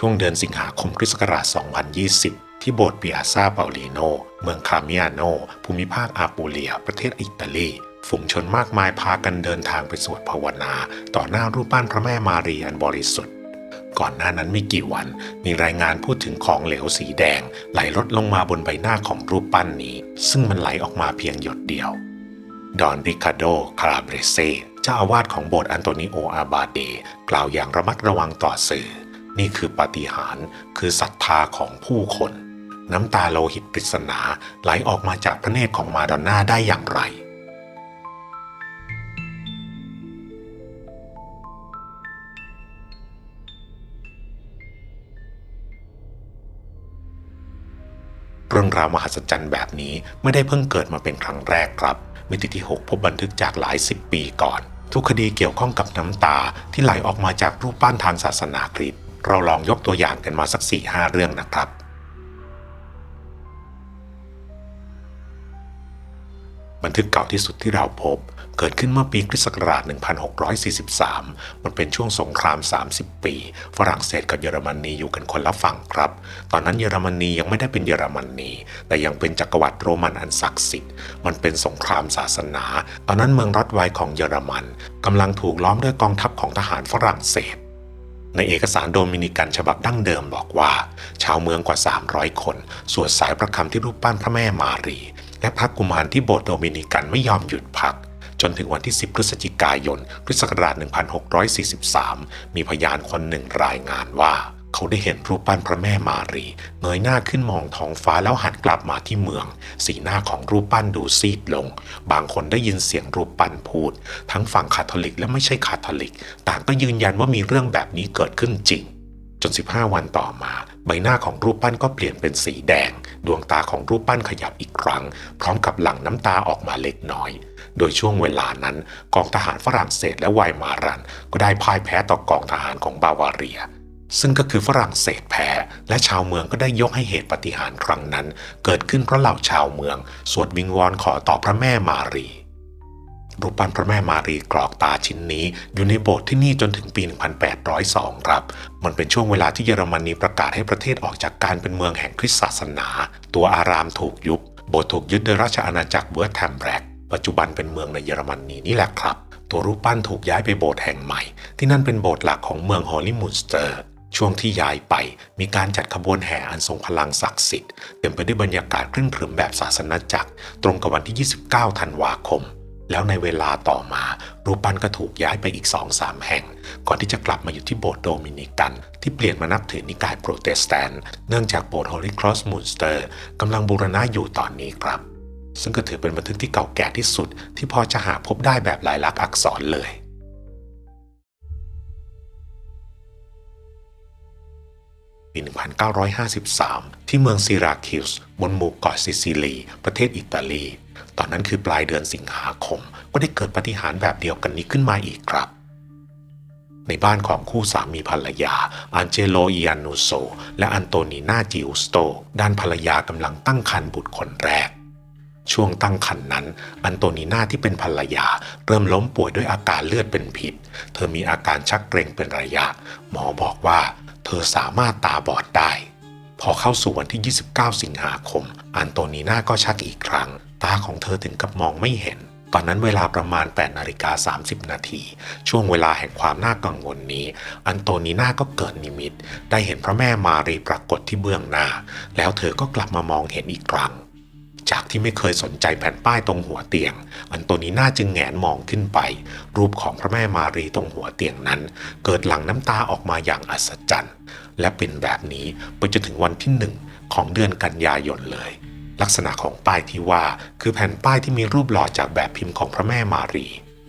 ช่วงเดือนสิงหาคมคริสต์ศักราช 2020 ที่โบสถ์เปียซาเปาลิโน เมืองคาเมิอาโน ภูมิภาคอาปูเลีย ประเทศอิตาลีฝูงชนมากมายพากันเดินทางไปสวดภาวนา ต่อหน้ารูปปั้นพระแม่มารีอันบริสุทธิ์ ก่อนหน้านั้นไม่กี่วัน มีรายงานพูดถึงของเหลวสีแดง ไหลลดลงมาบนใบหน้าของรูปปั้นนี้ ซึ่งมันไหลออกมาเพียงหยดเดียวดอนริคาโด คาราเบรเซ เจ้าอาวาสของโบสถ์อันโตนิโออาบาเด กล่าวอย่างระมัดระวังต่อสื่อ นี่คือปาฏิหาริย์คือศรัทธาของผู้คน น้ำตาโลหิตปริศนาไหลออกมาจากพระเนตรของมาดอนน่าได้อย่างไร เรื่องราวมหัศจรรย์แบบนี้ไม่ได้เพิ่งเกิดมาเป็นครั้งแรกครับ มิติที่ 6 พบบันทึกจากหลายสิบปีก่อนทุกคดีเกี่ยวข้องกับน้ำตาที่ไหลออกมาจากรูปปั้นทางศาสนาคริสต์ เราลองยกตัวอย่างกันมาสัก4-5เรื่องนะครับ บันทึกเก่าที่สุดที่เราพบ เกิดขึ้นเมื่อปีคริสต์ศักราช 1643 มันเป็นช่วงสงคราม 30 ปี ฝรั่งเศสกับเยอรมนีอยู่กันคนละฝั่งครับ ตอนนั้นเยอรมนียังไม่ได้เป็นเยอรมนี แต่ยังเป็นจักรวรรดิโรมันอันศักดิ์สิทธิ์ มันเป็นสงครามศาสนา ตอนนั้นเมืองรัฐไวของเยอรมันกำลังถูกล้อมด้วยกองทัพของทหารฝรั่งเศส ในเอกสารโดมินิกันฉบับดั้งเดิมบอกว่า ชาวเมืองกว่า 300 คน สวดสายประคำที่รูปปั้นพระแม่มารี และพระกุมารที่โบสถ์โดมินิกันไม่ยอมหยุดพัก จนถึงวันที่ 10 พฤศจิกายนคริสต์ศักราช 1643 มีพยานคนหนึ่งรายงานว่า เขาได้เห็นรูปปั้นพระแม่มารีเงยหน้าขึ้นมองท้องฟ้าแล้วหันกลับมาที่เมือง สีหน้าของรูปปั้นดูซีดลง บางคนได้ยินเสียงรูปปั้นพูด ทั้งฝั่งคาทอลิกและไม่ใช่คาทอลิก ต่างก็ยืนยันว่ามีเรื่องแบบนี้เกิดขึ้นจริง จน 15 วันต่อมา ใบหน้าของรูปปั้นก็เปลี่ยนเป็นสีแดง ดวงตาของรูปปั้นขยับอีกครั้ง พร้อมกับหลั่งน้ำตาออกมาเล็กน้อยโดยช่วงเวลานั้นกองทหารฝรั่งเศสและไวมารันก็ได้พ่ายแพ้ต่อกองทหารของบาวาเรีย ซึ่งก็คือฝรั่งเศสแพ้และชาวเมืองก็ได้ยกให้เหตุปฏิหารครั้งนั้น เกิดขึ้นเพราะเหล่าชาวเมือง สวดวิงวอนขอต่อพระแม่มารี รูปปั้นพระแม่มารีกรอกตาชิ้นนี้ อยู่ในโบสถ์ที่นี่จนถึงปี 1802 ครับ มันเป็นช่วงเวลาที่เยอรมนีประกาศให้ประเทศออกจากการเป็นเมืองแห่งคริสตศาสนา ตัวอารามถูกยุบ โบสถ์ถูกยึดโดยราชอาณาจักรเวิร์ธแทมแบรกปัจจุบันเป็นเมืองในเยอรมนีนี่แหละครับ ตัวรูปปั้นถูกย้ายไปโบสถ์แห่งใหม่ ที่นั่นเป็นโบสถ์หลักของเมืองฮอลลีมูนสเตอร์ ช่วงที่ย้ายไปมีการจัดขบวนแห่อันทรงพลังศักดิ์สิทธิ์เต็มไปด้วยบรรยากาศครึ่งครึมแบบศาสนาจักร ตรงกับวันที่ 29 ธันวาคม แล้วในเวลาต่อมา รูปปั้นก็ถูกย้ายไปอีก2-3แห่ง ก่อนที่จะกลับมาอยู่ที่โบสถ์โดมินิกัน ที่เปลี่ยนมานับถือนิกายโปรเตสแตนต์เนื่องจากโบสถ์ฮอลลีครอสมูนสเตอร์กำลังบูรณะอยู่ตอนนี้ครับ ซึ่งก็ถือเป็นบันทึกที่เก่าแก่ที่สุด ที่พอจะหาพบได้แบบลายลักษณ์อักษรเลย ปี 1953 ที่เมืองซิราคิวส์บนหมู่เกาะซิซิลี ประเทศอิตาลี ตอนนั้นคือปลายเดือนสิงหาคม ก็ได้เกิดปฏิหารแบบเดียวกันนี้ขึ้นมาอีกครับ ในบ้านของคู่สามีภรรยา อันเจโลอิอานูโซ และอันโตนีนาจิอุสโต ด้านภรรยากำลังตั้งครรภ์บุตรคนแรก ช่วงตั้งครรภ์นั้น อันโตนีนาที่เป็นภรรยา เริ่มล้มป่วยด้วยอาการเลือดเป็นพิษ เธอมีอาการชักเกร็งเป็นระยะ หมอบอกว่า เธอสามารถตาบอดได้ พอเข้าสู่วันที่ 29 สิงหาคม อันโตนีนาก็ชักอีกครั้ง ตาของเธอถึงกับมองไม่เห็นตอนนั้นเวลาประมาณ8นาฬิกา30 นาที ช่วงเวลาแห่งความน่ากังวลนี้ อันโตนีนาก็เกิดนิมิต ได้เห็นพระแม่มารีปรากฏที่เบื้องหน้า แล้วเธอก็กลับมามองเห็นอีกครั้ง จากที่ไม่เคยสนใจแผ่นป้ายตรงหัวเตียง อันโตนีน่าจึงแงนมองขึ้นไป รูปของพระแม่มารีตรงหัวเตียงนั้น เกิดหลั่งน้ำตาออกมาอย่างอัศจรรย์ และเป็นแบบนี้ไปจนถึงวันที่หนึ่งของเดือนกันยายนเลย ลักษณะของป้ายที่ว่าคือแผ่นป้ายที่มีรูปหล่อจากแบบพิมพ์ของพระแม่มารี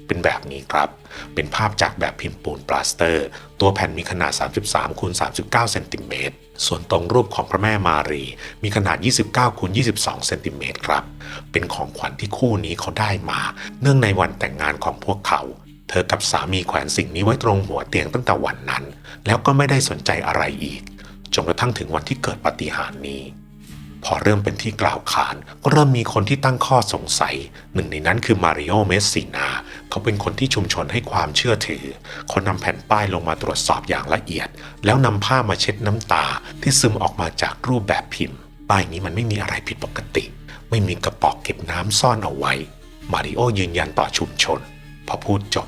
เป็นแบบนี้ครับ เป็นภาพจากแบบพิมพ์ปูนปลาสเตอร์ ตัวแผ่นมีขนาด 33คูณ39 เซนติเมตร ส่วนตรงรูปของพระแม่มารี มีขนาด 29คูณ22 เซนติเมตรครับ เป็นของขวัญที่คู่นี้เขาได้มา เนื่องในวันแต่งงานของพวกเขา เธอกับสามีแขวนสิ่งนี้ไว้ตรงหัวเตียงตั้งแต่วันนั้น แล้วก็ไม่ได้สนใจอะไรอีก จนกระทั่งถึงวันที่เกิดปฏิหารนี้พอเริ่มเป็นที่กล่าวขานก็เริ่มมีคนที่ตั้งข้อสงสัย หนึ่งในนั้นคือมาริโอ เมสซินา เขาเป็นคนที่ชุมชนให้ความเชื่อถือ เขานำแผ่นป้ายลงมาตรวจสอบอย่างละเอียด แล้วนำผ้ามาเช็ดน้ำตาที่ซึมออกมาจากรูปแบบพิมพ์ ป้ายนี้มันไม่มีอะไรผิดปกติ ไม่มีกระป๋องเก็บน้ำซ่อนเอาไว้ มาริโอยืนยันต่อชุมชน พอพูดจบ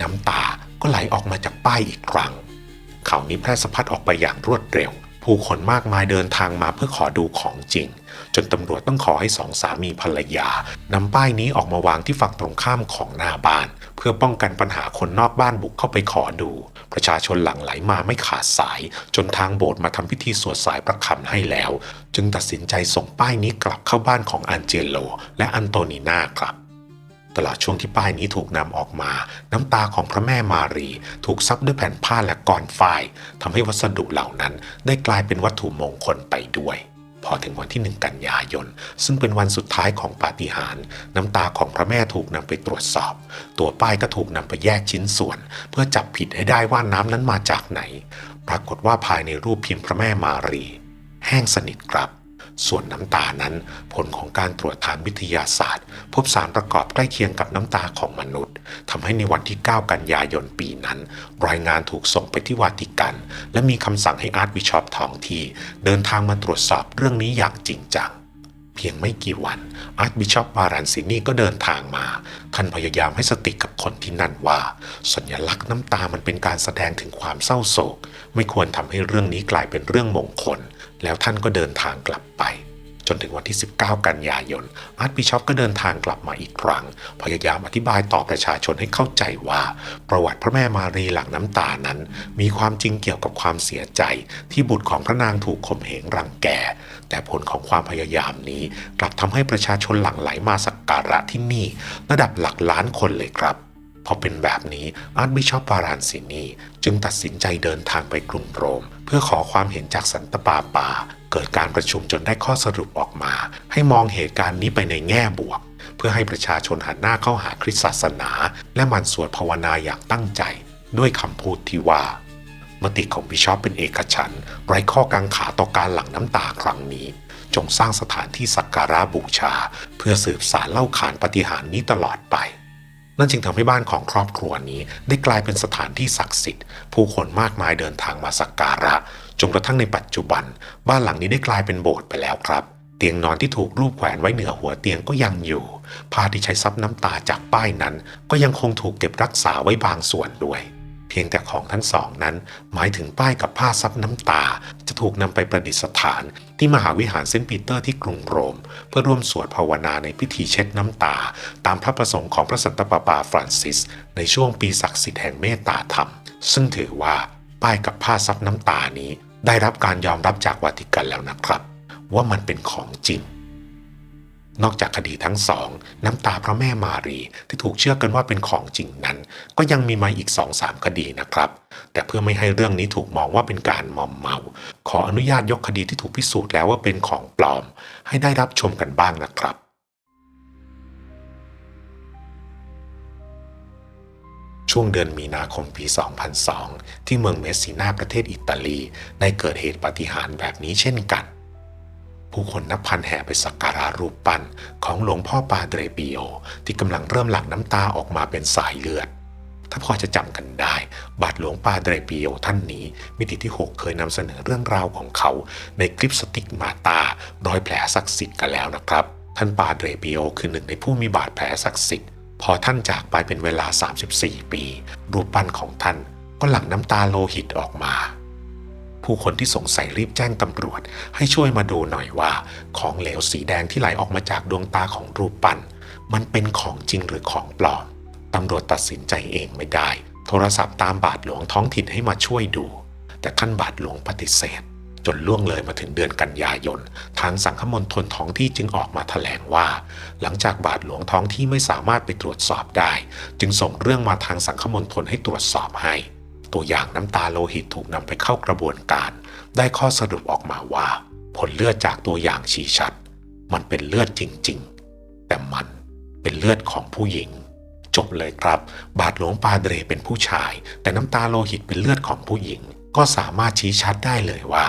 น้ำตาก็ไหลออกมาจากป้ายอีกครั้งข่าวนี้แพร่สะพัดออกไปอย่างรวดเร็ว ผู้คนมากมายเดินทางมาเพื่อขอดูของจริง จนตำรวจต้องขอให้สองสามีภรรยานำป้ายนี้ออกมาวางที่ฝั่งตรงข้ามของหน้าบ้าน เพื่อป้องกันปัญหาคนนอกบ้านบุกเข้าไปขอดู ประชาชนหลั่งไหลมาไม่ขาดสาย จนทางโบสถ์มาทำพิธีสวดสายประคำให้แล้ว จึงตัดสินใจส่งป้ายนี้กลับเข้าบ้านของอันเจโลและอันโตนีนาครับ ตลอดช่วงที่ป้ายนี้ถูกนำออกมา น้ำตาของพระแม่มารี ถูกซับด้วยแผ่นผ้าและกรฝ้ายทำให้วัสดุเหล่านั้นได้กลายเป็นวัตถุมงคลไปด้วย พอถึงวันที่หนึ่งกันยายน ซึ่งเป็นวันสุดท้ายของปาฏิหาริย์น้ำตาของพระแม่ถูกนำไปตรวจสอบ ตัวป้ายก็ถูกนำไปแยกชิ้นส่วน เพื่อจับผิดให้ได้ว่าน้ำนั้นมาจากไหน ปรากฏว่าภายในรูปพิมพ์พระแม่มารี แห้งสนิทครับ ส่วนน้ำตานั้น ผลของการตรวจทางวิทยาศาสตร์ พบสารประกอบใกล้เคียงกับน้ำตาของมนุษย์ทำให้ในวันที่ 9 กันยายนปีนั้น รายงานถูกส่งไปที่วาติกัน และมีคำสั่งให้อาร์ตบิชอปทองที่เดินทางมาตรวจสอบเรื่องนี้อย่างจริงจังเพียงไม่กี่วันอาร์ตบิชอปบารันซินีก็เดินทางมา ท่านพยายามให้สติกับคนที่นั่นว่า สัญลักษณ์น้ำตามันเป็นการแสดงถึงความเศร้าโศก ไม่ควรทำให้เรื่องนี้กลายเป็นเรื่องมงคล แล้วท่านก็เดินทางกลับไป จนถึงวันที่ 19 กันยายน อาร์ตบิชอปก็เดินทางกลับมาอีกครั้ง พยายามอธิบายต่อประชาชนให้เข้าใจว่า ประวัติพระแม่มารีหลังน้ำตานั้น มีความจริงเกี่ยวกับความเสียใจที่บุตรของพระนางถูกข่มเหงรังแก แต่ผลของความพยายามนี้ กลับทำให้ประชาชนหลั่งไหลมาสักการะที่นี่ ระดับหลักล้านคนเลยครับ พอเป็นแบบนี้อาร์ตบิชอปปารานซินีจึงตัดสินใจเดินทางไปกรุงโรม เพื่อขอความเห็นจากสันตปาปา เกิดการประชุมจนได้ข้อสรุปออกมา ให้มองเหตุการณ์นี้ไปในแง่บวก เพื่อให้ประชาชนหันหน้าเข้าหาคริสตศาสนา และมันสวดภาวนาอย่างตั้งใจ ด้วยคำพูดที่ว่ามติของบิชอปเป็นเอกฉันไร้ข้อกังขาต่อการหลั่งน้ำตาครั้งนี้ จงสร้างสถานที่สักการะบูชา เพื่อสืบสารเล่าขานปฏิหารนี้ตลอดไป นั่นจึงทำให้บ้านของครอบครัวนี้ ได้กลายเป็นสถานที่ศักดิ์สิทธิ์ ผู้คนมากมายเดินทางมาสักการะ จนกระทั่งในปัจจุบัน บ้านหลังนี้ได้กลายเป็นโบสถ์ไปแล้วครับ เตียงนอนที่ถูกรูปแขวนไว้เหนือหัวเตียงก็ยังอยู่ผ้าที่ใช้ซับน้ำตาจากป้ายนั้น ก็ยังคงถูกเก็บรักษาไว้บางส่วนด้วย เพียงแต่ของทั้งสองนั้น หมายถึงป้ายกับผ้าซับน้ำตา จะถูกนำไปประดิษฐาน ที่มหาวิหารเซนต์ปีเตอร์ที่กรุงโรม เพื่อร่วมสวดภาวนาในพิธีเช็ดน้ำตา ตามพระประสงค์ของพระสันตะปาปาฟรานซิส ในช่วงปีศักดิ์สิทธิ์แห่งเมตตาธรรม ซึ่งถือว่าป้ายกับผ้าซับน้ำตานี้ ได้รับการยอมรับจากวาติกันแล้วนะครับ ว่ามันเป็นของจริง นอกจากคดีทั้งสอง น้ำตาพระแม่มารีที่ถูกเชื่อกันว่าเป็นของจริงนั้น ก็ยังมีมาอีกสองสามคดีนะครับ แต่เพื่อไม่ให้เรื่องนี้ถูกมองว่าเป็นการมอมเมา ขออนุญาตยกคดีที่ถูกพิสูจน์แล้วว่าเป็นของปลอม ให้ได้รับชมกันบ้างนะครับช่วงเดือนมีนาคมปี 2002 ที่เมืองเมสซินาประเทศอิตาลี ได้เกิดเหตุปาฏิหาริย์แบบนี้เช่นกัน ผู้คนนับพันแห่ไปสักการะรูปปั้นของหลวงพ่อปาเดรปิโอ ที่กำลังเริ่มหลั่งน้ำตาออกมาเป็นสายเลือด ถ้าพอจะจำกันได้ บาทหลวงปาเดรปิโอท่านนี้ มิติที่ 6 เคยนำเสนอเรื่องราวของเขา ในคลิปสติกมาตารอยแผลศักดิ์สิทธิ์กันแล้วนะครับ ท่านปาเดรปิโอคือหนึ่งในผู้มีบาดแผลศักดิ์สิทธิ์พอท่านจากไปเป็นเวลา 34 ปี รูปปั้นของท่านก็หลั่งน้ำตาโลหิตออกมา ผู้คนที่สงสัยรีบแจ้งตำรวจ ให้ช่วยมาดูหน่อยว่า ของเหลวสีแดงที่ไหลออกมาจากดวงตาของรูปปั้นมันเป็นของจริงหรือของปลอมตำรวจตัดสินใจเองไม่ได้ โทรศัพท์ตามบาทหลวงท้องถิ่นให้มาช่วยดู แต่ท่านบาทหลวงปฏิเสธ จนล่วงเลยมาถึงเดือนกันยายน ทางสังคมนทนท้องที่จึงออกมาแถลงว่า หลังจากบาทหลวงท้องที่ไม่สามารถไปตรวจสอบได้ จึงส่งเรื่องมาทางสังคมนทนให้ตรวจสอบให้ ตัวอย่างน้ำตาโลหิตถูกนำไปเข้ากระบวนการ ได้ข้อสรุปออกมาว่า ผลเลือดจากตัวอย่างชี้ชัด มันเป็นเลือดจริง ๆ แต่มันเป็นเลือดของผู้หญิง จบเลยครับ บาทหลวงปาเดรเป็นผู้ชาย แต่น้ำตาโลหิตเป็นเลือดของผู้หญิง ก็สามารถชี้ชัดได้เลยว่า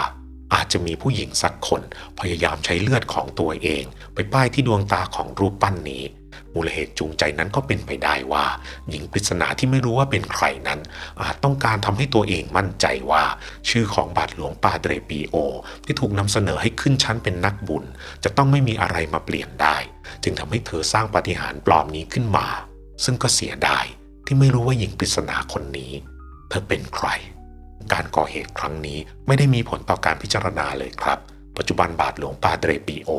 อาจจะมีผู้หญิงสักคน พยายามใช้เลือดของตัวเอง ไปป้ายที่ดวงตาของรูปปั้นนี้ มูลเหตุจูงใจนั้นก็เป็นไปได้ว่า หญิงปริศนาที่ไม่รู้ว่าเป็นใครนั้น อาจต้องการทำให้ตัวเองมั่นใจว่า ชื่อของบาทหลวงปาเดรปีโอ ที่ถูกนำเสนอให้ขึ้นชั้นเป็นนักบุญ จะต้องไม่มีอะไรมาเปลี่ยนได้ จึงทำให้เธอสร้างปาฏิหาริย์ปลอมนี้ขึ้นมา ซึ่งก็เสียดายที่ไม่รู้ว่าหญิงปริศนาคนนี้ เธอเป็นใคร การก่อเหตุครั้งนี้ไม่ได้มีผลต่อการพิจารณาเลยครับ ปัจจุบันบาทหลวงปาเดรปีโอ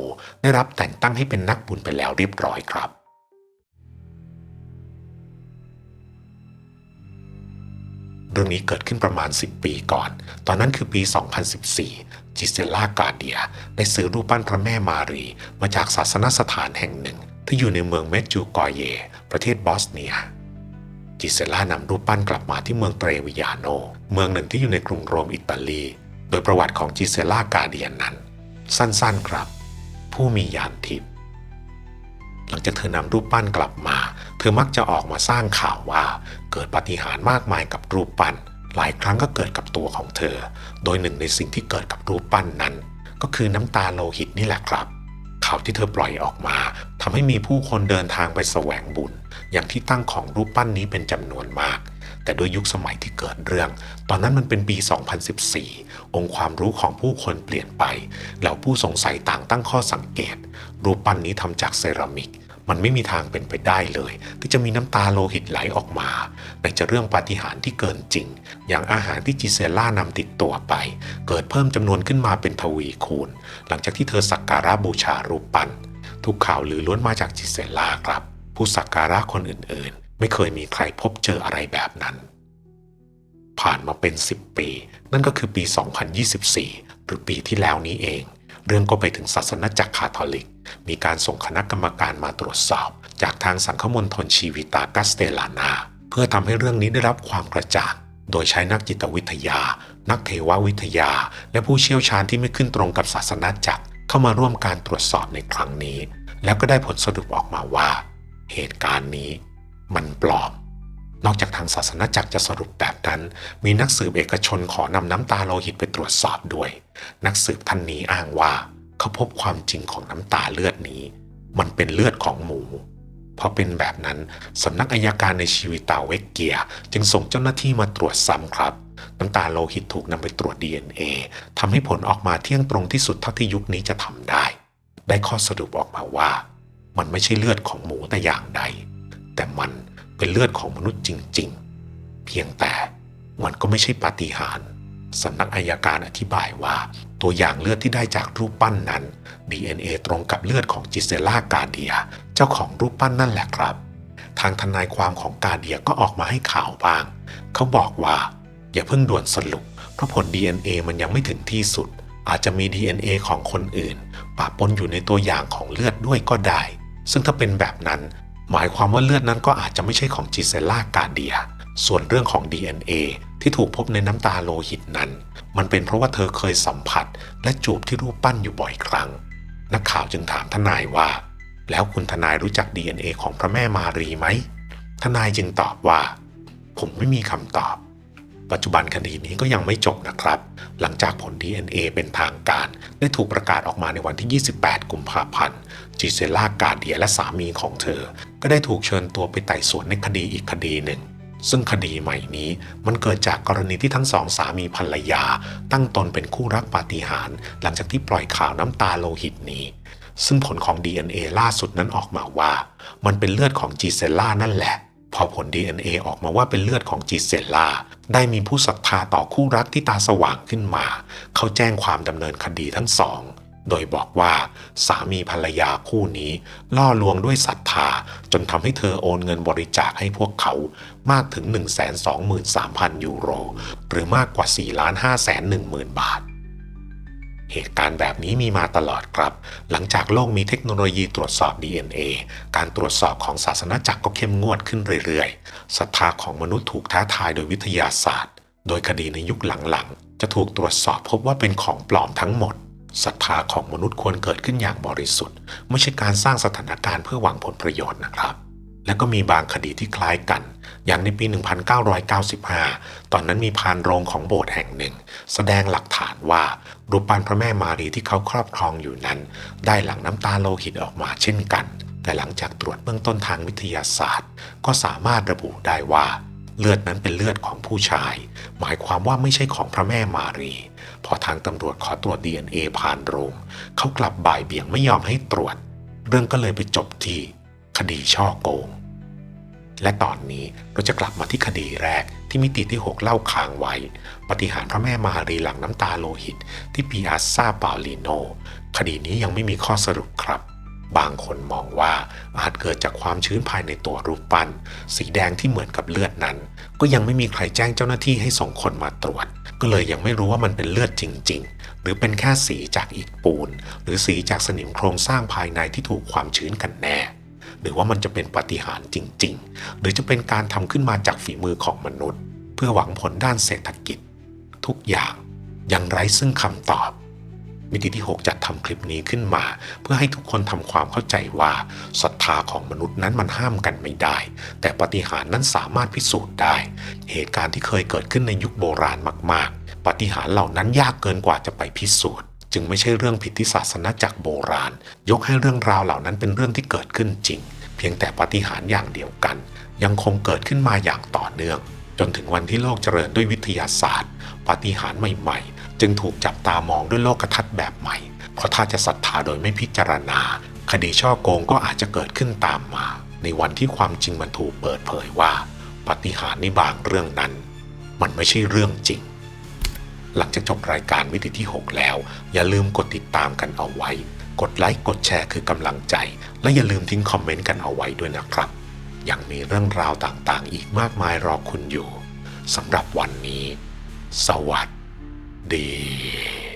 ได้รับแต่งตั้งให้เป็นนักบุญไปแล้วเรียบร้อยครับ เรื่องนี้เกิดขึ้นประมาณ 10 ปีก่อน ตอนนั้นคือปี 2014 จิเซล่ากาเดีย ได้ซื้อรูปปั้นพระแม่มารีมาจากศาสนสถานแห่งหนึ่ง ที่อยู่ในเมืองเมจูกอยเย ประเทศบอสเนีย จิเซล่านำรูปปั้นกลับมาที่เมืองเตรวิยาโน เมืองหนึ่งที่อยู่ในกรุงโรมอิตาลี โดยประวัติของจิเซล่ากาเดียนนั้น สั้นๆครับ ผู้มียานทิพย์ หลังจากเธอนำรูปปั้นกลับมา เธอมักจะออกมาสร้างข่าวว่า เกิดปาฏิหาริย์มากมายกับรูปปั้น หลายครั้งก็เกิดกับตัวของเธอ โดยหนึ่งในสิ่งที่เกิดกับรูปปั้นนั้น ก็คือน้ำตาโลหิตนี่แหละครับ ข่าวที่เธอปล่อยออกมาทำให้มีผู้คนเดินทางไปแสวงบุญ อย่างที่ตั้งของรูปปั้นนี้เป็นจำนวนมาก แต่ด้วยยุคสมัยที่เกิดเรื่อง ตอนนั้นมันเป็นปี 2014 องค์ความรู้ของผู้คนเปลี่ยนไปเหล่าผู้สงสัยต่างตั้งข้อสังเกต รูปปั้นนี้ทำจากเซรามิก มันไม่มีทางเป็นไปได้เลย ที่จะมีน้ำตาโลหิตไหลออกมาในจะเรื่องปาฏิหาริย์ที่เกินจริง อย่างอาหารที่จิเซล่านำติดตัวไป เกิดเพิ่มจำนวนขึ้นมาเป็นทวีคูณ หลังจากที่เธอสักการะบูชารูปปั้นทุกข่าวลือล้วนมาจากจิเซล่าครับ ผู้สักการะคนอื่นๆ ไม่เคยมีใครพบเจออะไรแบบนั้น ผ่านมาเป็น 10 ปี นั่นก็คือปี 2024 หรือปีที่แล้วนี้เอง เรื่องก็ไปถึงศาสนจักรคาทอลิก มีการส่งคณะกรรมการมาตรวจสอบ จากทางสังคมณฑลชีวิตากัสเตลานา เพื่อทำให้เรื่องนี้ได้รับความกระจ่างโดยใช้นักจิตวิทยา นักเทววิทยา และผู้เชี่ยวชาญที่ไม่ขึ้นตรงกับศาสนาจักรเข้ามาร่วมการตรวจสอบในครั้งนี้ แล้วก็ได้ผลสรุปออกมาว่า เหตุการณ์นี้มันปลอม นอกจากทางศาสนาจักรจะสรุปแบบนั้น มีนักสืบเอกชนขอนำน้ำตาโลหิตไปตรวจสอบด้วย นักสืบท่านนี้อ้างว่า เขาพบความจริงของน้ำตาเลือดนี้ มันเป็นเลือดของหมูพอเป็นแบบนั้นสำนักอายการในชีวิตาเวกเกีย จึงส่งเจ้าหน้าที่มาตรวจซ้ำครับ น้ำตาโลหิตถูกนำไปตรวจ DNA ทำให้ผลออกมาเที่ยงตรงที่สุดเท่าที่ยุคนี้จะทำได้ ได้ข้อสรุปออกมาว่า มันไม่ใช่เลือดของหมูแต่อย่างใด แต่มัน เป็นเลือดของมนุษย์จริง ๆ เพียงแต่มันก็ไม่ใช่ปาฏิหาริย์สำนักอายการอธิบายว่า ตัวอย่างเลือดที่ได้จากรูปปั้นนั้น DNA ตรงกับเลือดของจิเซล่ากาเดีย เจ้าของรูปปั้นนั่นแหละครับ ทางทนายความของกาเดียก็ออกมาให้ข่าวบ้าง เขาบอกว่าอย่าเพิ่งด่วนสรุป เพราะผล DNA มันยังไม่ถึงที่สุด อาจจะมี DNA ของคนอื่นปะปนอยู่ในตัวอย่างของเลือดด้วยก็ได้ ซึ่งถ้าเป็นแบบนั้น หมายความว่าเลือดนั้นก็อาจจะไม่ใช่ของจิเซล่ากาเดีย ส่วนเรื่องของ DNA ที่ถูกพบในน้ำตาโลหิตนั้น มันเป็นเพราะว่าเธอเคยสัมผัส และจูบที่รูปปั้นอยู่บ่อยครั้ง นักข่าวจึงถามทนายว่า แล้วคุณทนายรู้จัก DNA ของพระแม่มารีไหมทนายจึงตอบว่า ผมไม่มีคำตอบ ปัจจุบันคดีนี้ก็ยังไม่จบนะครับ หลังจากผล DNA เป็นทางการ ได้ถูกประกาศออกมาในวันที่ 28 กุมภาพันธ์ จิเซล่ากาเดียและสามีของเธอ ก็ได้ถูกเชิญตัวไปไต่สวนในคดีอีกคดีหนึ่ง ซึ่งคดีใหม่นี้มันเกิดจากกรณีที่ทั้งสองสามีภรรยา ตั้งตนเป็นคู่รักปาฏิหาริย์หลังจากที่ปล่อยข่าวน้ำตาโลหิตนี้ ซึ่งผลของ DNA ล่าสุดนั้นออกมาว่า มันเป็นเลือดของจิเซล่านั่นแหละพอผล DNA ออกมาว่าเป็นเลือดของจิเซล่า ได้มีผู้ศรัทธาต่อคู่รักที่ตาสว่างขึ้นมา เขาแจ้งความดำเนินคดีทั้งสอง โดยบอกว่าสามีภรรยาคู่นี้ ล่อลวงด้วยศรัทธา จนทำให้เธอโอนเงินบริจาคให้พวกเขามากถึง 123,000 ยูโร หรือมากกว่า 4 5 1 0 0 0 บาท เหตุการณ์แบบนี้มีมาตลอดครับ หลังจากโลกมีเทคโนโลยีตรวจสอบ DNA การตรวจสอบของศาสนาจักรก็เข้มงวดขึ้นเรื่อยๆศรัทธาของมนุษย์ถูกท้าทายโดยวิทยาศาสตร์ โดยคดีในยุคหลังๆ จะถูกตรวจสอบพบว่าเป็นของปลอมทั้งหมด ศรัทธาของมนุษย์ควรเกิดขึ้นอย่างบริสุทธิ์ ไม่ใช่การสร้างสถานการณ์เพื่อหวังผลประโยชน์นะครับ และก็มีบางคดีที่คล้ายกัน อย่างในปี 1995 ตอนนั้นมีพานโรงของโบสถ์แห่งหนึ่ง แสดงหลักฐานว่ารูปปั้นพระแม่มารีที่เขาครอบครองอยู่นั้น ได้หลั่งน้ำตาโลหิตออกมาเช่นกัน แต่หลังจากตรวจเบื้องต้นทางวิทยาศาสตร์ ก็สามารถระบุได้ว่า เลือดนั้นเป็นเลือดของผู้ชาย หมายความว่าไม่ใช่ของพระแม่มารี พอทางตำรวจขอตรวจ DNA ผ่านโรงเขากลับบ่ายเบี่ยงไม่ยอมให้ตรวจ เรื่องก็เลยไปจบที่คดีช่อโกง และตอนนี้เราจะกลับมาที่คดีแรกที่มิติที่ 6 เล่าค้างไว้ ปฏิหารพระแม่มารีหลังน้ำตาโลหิต ที่ปีอาซาปาลิโน คดีนี้ยังไม่มีข้อสรุปครับ บางคนมองว่าอาจเกิดจากความชื้นภายในตัวรูปปั้น สีแดงที่เหมือนกับเลือดนั้น ก็ยังไม่มีใครแจ้งเจ้าหน้าที่ให้ส่งคนมาตรวจ ก็เลยยังไม่รู้ว่ามันเป็นเลือดจริง ๆ หรือเป็นแค่สีจากอิฐปูน หรือสีจากสนิมโครงสร้างภายในที่ถูกความชื้นกันแน่ หรือว่ามันจะเป็นปาฏิหารจริง ๆ หรือจะเป็นการทำขึ้นมาจากฝีมือของมนุษย์ เพื่อหวังผลด้านเศรษฐกิจ ทุกอย่างยังไร้ซึ่งคำตอบ มิติที่ 6 จัดทำคลิปนี้ขึ้นมา เพื่อให้ทุกคนทำความเข้าใจว่าศรัทธาของมนุษย์นั้นมันห้ามกันไม่ได้ แต่ปฏิหารนั้นสามารถพิสูจน์ได้ เหตุการณ์ที่เคยเกิดขึ้นในยุคโบราณมาก ๆ ปฏิหารเหล่านั้นยากเกินกว่าจะไปพิสูจน์ จึงไม่ใช่เรื่องผิดที่ศาสนาจักรโบราณ ยกให้เรื่องราวเหล่านั้นเป็นเรื่องที่เกิดขึ้นจริง เพียงแต่ปฏิหารอย่างเดียวกัน ยังคงเกิดขึ้นมาอย่างต่อเนื่อง จนถึงวันที่โลกเจริญด้วยวิทยาศาสตร์ ปฏิหารใหม่ ๆ จึงถูกจับตามองด้วยโลกทัศน์แบบใหม่ เพราะถ้าจะศรัทธาโดยไม่พิจารณา คดีช่อโกงก็อาจจะเกิดขึ้นตามมา ในวันที่ความจริงมันถูกเปิดเผยว่า ปฏิหารนิบางเรื่องนั้น มันไม่ใช่เรื่องจริง หลังจากจบรายการมิติที่ 6 แล้ว อย่าลืมกดติดตามกันเอาไว้ กดไลค์กดแชร์คือกำลังใจ และอย่าลืมทิ้งคอมเมนต์กันเอาไว้ด้วยนะครับยังมีเรื่องราวต่างๆ อีกมากมายรอคุณอยู่สำหรับวันนี้ สวัสดี de